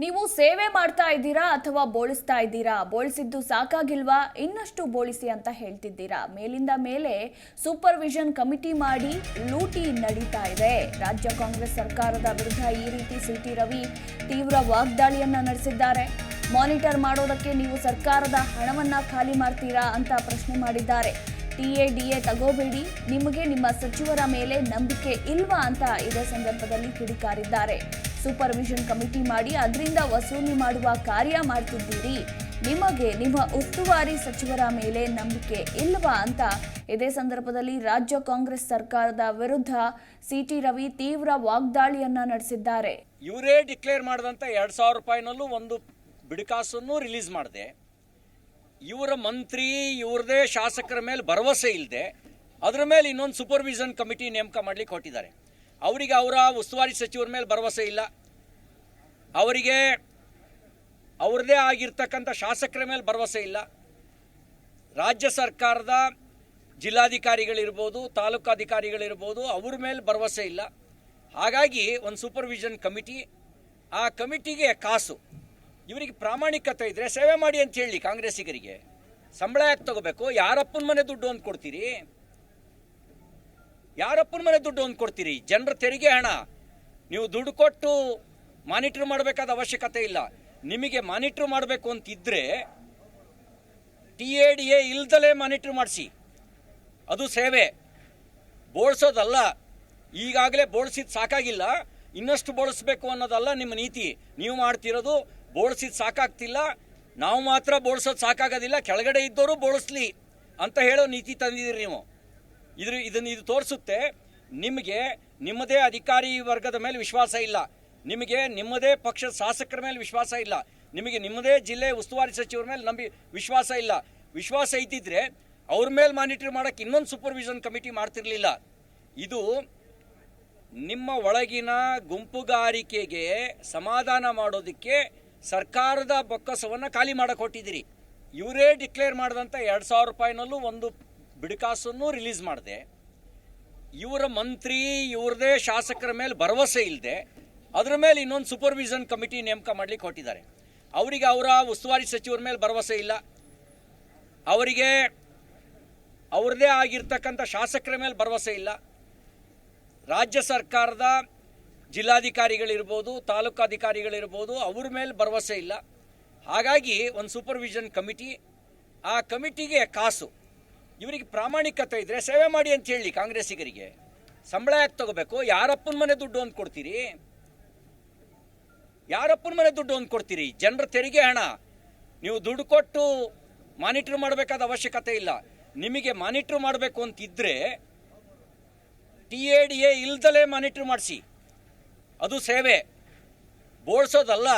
ನೀವು ಸೇವೆ ಮಾಡ್ತಾ ಇದ್ದೀರಾ ಅಥವಾ ಬೋಳಿಸ್ತಾ ಇದ್ದೀರಾ? ಬೋಳಿಸಿದ್ದು ಸಾಕಾಗಿಲ್ವಾ? ಇನ್ನಷ್ಟು ಬೋಳಿಸಿ ಅಂತ ಹೇಳ್ತಿದ್ದೀರಾ? ಮೇಲಿಂದ ಮೇಲೆ ಸೂಪರ್ವಿಷನ್ ಕಮಿಟಿ ಮಾಡಿ ಲೂಟಿ ನಡೀತಾ ಇದೆ. ರಾಜ್ಯ ಕಾಂಗ್ರೆಸ್ ಸರ್ಕಾರದ ವಿರುದ್ಧ ಈ ರೀತಿ ಸಿಟಿ ರವಿ ತೀವ್ರ ವಾಗ್ದಾಳಿಯನ್ನ ನಡೆಸಿದ್ದಾರೆ. ಮಾನಿಟರ್ ಮಾಡೋದಕ್ಕೆ ನೀವು ಸರ್ಕಾರದ ಹಣವನ್ನ ಖಾಲಿ ಮಾಡ್ತೀರಾ ಅಂತ ಪ್ರಶ್ನೆ ಮಾಡಿದ್ದಾರೆ. ಟಿಎಡಿಎ ತಗೋಬೇಡಿ. ನಿಮಗೆ ನಿಮ್ಮ ಸಚಿವರ ಮೇಲೆ ನಂಬಿಕೆ ಇಲ್ವಾ ಅಂತ ಇದೇ ಸಂದರ್ಭದಲ್ಲಿ ಕಿಡಿಕಾರಿದ್ದಾರೆ. ಸೂಪರ್ವಿಷನ್ ಕಮಿಟಿ ಮಾಡಿ ಅದರಿಂದ ವಸೂಲಿ ಮಾಡುವ ಕಾರ್ಯ ಮಾಡ್ತಿದ್ದೀರಿ. ನಿಮಗೆ ನಿಮ್ಮ ಉಸ್ತುವಾರಿ ಸಚಿವರ ಮೇಲೆ ನಂಬಿಕೆ ಇಲ್ವಾ ಅಂತ ಇದೇ ಸಂದರ್ಭದಲ್ಲಿ ರಾಜ್ಯ ಕಾಂಗ್ರೆಸ್ ಸರ್ಕಾರದ ವಿರುದ್ಧ ಸಿಟಿ ರವಿ ತೀವ್ರ ವಾಗ್ದಾಳಿಯನ್ನ ನಡೆಸಿದ್ದಾರೆ. ಇವರೇ ಡಿಕ್ಲೇರ್ ಮಾಡಿದಂಥ ಎರಡು ಸಾವಿರ ರೂಪಾಯಿನಲ್ಲೂ ಒಂದು ಬಿಡಿಕಾಸನ್ನು ರಿಲೀಸ್ ಮಾಡಿದೆ. ಇವರ ಮಂತ್ರಿ, ಇವ್ರದೇ ಶಾಸಕರ ಮೇಲೆ ಭರವಸೆ ಇಲ್ಲದೆ ಅದರ ಮೇಲೆ ಇನ್ನೊಂದು ಸೂಪರ್ವಿಷನ್ ಕಮಿಟಿ ನೇಮಕ ಮಾಡ್ಲಿಕ್ಕೆ ಹೊಟ್ಟಿದ್ದಾರೆ ಅವರಿಗೆ ಅವರ ಉಸ್ತುವಾರಿ ಸಚಿವರ ಮೇಲೆ ಭರವಸೆ ಇಲ್ಲ. ಅವರಿಗೆ ಅವ್ರದ್ದೇ ಆಗಿರ್ತಕ್ಕಂಥ ಶಾಸಕರ ಮೇಲೆ ಭರವಸೆ ಇಲ್ಲ. ರಾಜ್ಯ ಸರ್ಕಾರದ ಜಿಲ್ಲಾಧಿಕಾರಿಗಳಿರ್ಬೋದು ತಾಲೂಕು ಅಧಿಕಾರಿಗಳಿರ್ಬೋದು ಅವ್ರ ಮೇಲೆ ಭರವಸೆ ಇಲ್ಲ. ಹಾಗಾಗಿ ಒಂದು ಸೂಪರ್ವಿಷನ್ ಕಮಿಟಿ ಆ ಕಮಿಟಿಗೆ ಕಾಸು. ಇವರಿಗೆ ಪ್ರಾಮಾಣಿಕತೆ ಇದ್ದರೆ ಸೇವೆ ಮಾಡಿ ಅಂತ ಹೇಳಿ ಕಾಂಗ್ರೆಸ್ಸಿಗರಿಗೆ. ಸಂಬಳ ಯಾಕೆ ತಗೋಬೇಕು? ಯಾರಪ್ಪನ ಮನೆ ದುಡ್ಡು ಅಂತ ಕೊಡ್ತೀರಿ? ಯಾರಪ್ಪನ ಮನೆ ದುಡ್ಡು ಒಂದು ಕೊಡ್ತೀರಿ? ಜನರ ತೆರಿಗೆ ಹಣ. ನೀವು ದುಡ್ಡು ಕೊಟ್ಟು ಮಾನಿಟ್ರ್ ಮಾಡಬೇಕಾದ ಅವಶ್ಯಕತೆ ಇಲ್ಲ. ನಿಮಗೆ ಮಾನಿಟ್ರ್ ಮಾಡಬೇಕು ಅಂತಿದ್ರೆ ಟಿ ಎ ಡಿ ಎ ಇಲ್ದಲೇ ಮಾನಿಟ್ರ್ ಮಾಡಿಸಿ. ಅದು ಸೇವೆ. ಬೋಳ್ಸೋದಲ್ಲ. ಈಗಾಗಲೇ ಬೋಳ್ಸಿದ್ ಸಾಕಾಗಿಲ್ಲ. ಇನ್ನಷ್ಟು ಬೋಳಿಸ್ಬೇಕು ಅನ್ನೋದಲ್ಲ ನಿಮ್ಮ ನೀತಿ. ನೀವು ಮಾಡ್ತಿರೋದು ಬೋಳ್ಸಿದ್ ಸಾಕಾಗ್ತಿಲ್ಲ. ನಾವು ಮಾತ್ರ ಬೋಳ್ಸೋದು ಸಾಕಾಗೋದಿಲ್ಲ. ಕೆಳಗಡೆ ಇದ್ದವರು ಬೋಳಿಸ್ಲಿ ಅಂತ ಹೇಳೋ ನೀತಿ ತಂದಿದ್ದೀರಿ ನೀವು. ಇದ್ರ ಇದನ್ನು ಇದು ತೋರಿಸುತ್ತೆ, ನಿಮಗೆ ನಿಮ್ಮದೇ ಅಧಿಕಾರಿ ವರ್ಗದ ಮೇಲೆ ವಿಶ್ವಾಸ ಇಲ್ಲ. ನಿಮಗೆ ನಿಮ್ಮದೇ ಪಕ್ಷದ ಶಾಸಕರ ಮೇಲೆ ವಿಶ್ವಾಸ ಇಲ್ಲ. ನಿಮಗೆ ನಿಮ್ಮದೇ ಜಿಲ್ಲೆ ಉಸ್ತುವಾರಿ ಸಚಿವರ ಮೇಲೆ ನಂಬಿ ವಿಶ್ವಾಸ ಇಲ್ಲ. ವಿಶ್ವಾಸ ಇದ್ದಿದ್ರೆ ಅವ್ರ ಮೇಲೆ ಮಾನಿಟರ್ ಮಾಡೋಕೆ ಇನ್ನೊಂದು ಸೂಪರ್ವಿಷನ್ ಕಮಿಟಿ ಮಾಡ್ತಿರ್ಲಿಲ್ಲ. ಇದು ನಿಮ್ಮ ಒಳಗಿನ ಗುಂಪುಗಾರಿಕೆಗೆ ಸಮಾಧಾನ ಮಾಡೋದಕ್ಕೆ ಸರ್ಕಾರದ ಬೊಕ್ಕಸವನ್ನು ಖಾಲಿ ಮಾಡಕ್ಕೆ ಹೊಟ್ಟಿದ್ದೀರಿ ಇವರೇ ಡಿಕ್ಲೇರ್ ಮಾಡಿದಂಥ ಎರಡು ಸಾವಿರ ರೂಪಾಯಿನಲ್ಲೂ ಒಂದು ಬಿಡುಕಾಸನ್ನು ರಿಲೀಸ್ ಮಾಡಿದೆ. ಇವರ ಮಂತ್ರಿ, ಇವ್ರದೇ ಶಾಸಕರ ಮೇಲೆ ಭರವಸೆ ಇಲ್ಲದೆ ಅದರ ಮೇಲೆ ಇನ್ನೊಂದು ಸೂಪರ್ವಿಷನ್ ಕಮಿಟಿ ನೇಮಕ ಮಾಡಲಿಕ್ಕೆ ಹೊಟ್ಟಿದ್ದಾರೆ ಅವರಿಗೆ ಅವರ ಉಸ್ತುವಾರಿ ಸಚಿವರ ಮೇಲೆ ಭರವಸೆ ಇಲ್ಲ. ಅವರಿಗೆ ಅವ್ರದ್ದೇ ಆಗಿರ್ತಕ್ಕಂಥ ಶಾಸಕರ ಮೇಲೆ ಭರವಸೆ ಇಲ್ಲ. ರಾಜ್ಯ ಸರ್ಕಾರದ ಜಿಲ್ಲಾಧಿಕಾರಿಗಳಿರ್ಬೋದು ತಾಲೂಕು ಅಧಿಕಾರಿಗಳಿರ್ಬೋದು ಅವ್ರ ಮೇಲೆ ಭರವಸೆ ಇಲ್ಲ. ಹಾಗಾಗಿ ಒಂದು ಸೂಪರ್ವಿಷನ್ ಕಮಿಟಿ ಆ ಕಮಿಟಿಗೆ ಕಾಸು. ಇವರಿಗೆ ಪ್ರಾಮಾಣಿಕತೆ ಇದ್ದರೆ ಸೇವೆ ಮಾಡಿ ಅಂತ ಹೇಳಿ ಕಾಂಗ್ರೆಸ್ಸಿಗರಿಗೆ ಸಂಬಳ ಯಾಕೆ ತಗೋಬೇಕು? ಯಾರಪ್ಪನ ಮನೆ ದುಡ್ಡು ಅಂತ ಕೊಡ್ತೀರಿ? ಯಾರಪ್ಪನ ಮನೆ ದುಡ್ಡು ಅಂತ ಕೊಡ್ತೀರಿ? ಜನರ ತೆರಿಗೆ ಹಣ. ನೀವು ದುಡ್ಡು ಕೊಟ್ಟು ಮಾನಿಟ್ರ್ ಮಾಡಬೇಕಾದ ಅವಶ್ಯಕತೆ ಇಲ್ಲ. ನಿಮಗೆ ಮಾನಿಟ್ರ್ ಮಾಡಬೇಕು ಅಂತಿದ್ರೆ ಟಿ ಎ ಡಿ ಎ ಇಲ್ದಲೇ ಮಾನಿಟ್ರ್ ಮಾಡಿಸಿ. ಅದು ಸೇವೆ. ಬೋಳ್ಸೋದಲ್ಲ.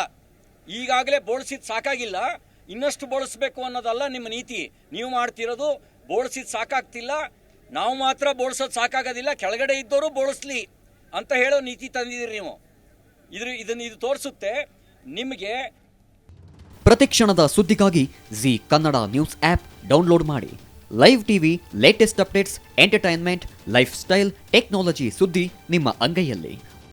ಈಗಾಗಲೇ ಬೋಳ್ಸಿದ್ ಸಾಕಾಗಿಲ್ಲ. ಇನ್ನಷ್ಟು ಬೋಳಿಸ್ಬೇಕು ಅನ್ನೋದಲ್ಲ ನಿಮ್ಮ ನೀತಿ. ನೀವು ಮಾಡ್ತಿರೋದು ಬೋಳ್ಸಿದ್ ಸಾಕಾಗ್ತಿಲ್ಲ. ನಾವು ಮಾತ್ರ ಬೋಳ್ಸೋದು ಸಾಕಾಗೋದಿಲ್ಲ. ಕೆಳಗಡೆ ಇದ್ದವರು ಬೋಳಿಸ್ಲಿ ಅಂತ ಹೇಳೋ ನೀತಿ ತಂದಿದ್ದೀರಿ ನೀವು. ಇದ್ರ, ಇದನ್ನು ಇದು ತೋರಿಸುತ್ತೆ. ನಿಮಗೆ ಪ್ರತಿಕ್ಷಣದ ಸುದ್ದಿಗಾಗಿ Zee Kannada news app download ಮಾಡಿ. Live TV latest updates entertainment lifestyle technology ಸುದ್ದಿ ನಿಮ್ಮ ಅಂಗೈಯಲ್ಲಿ.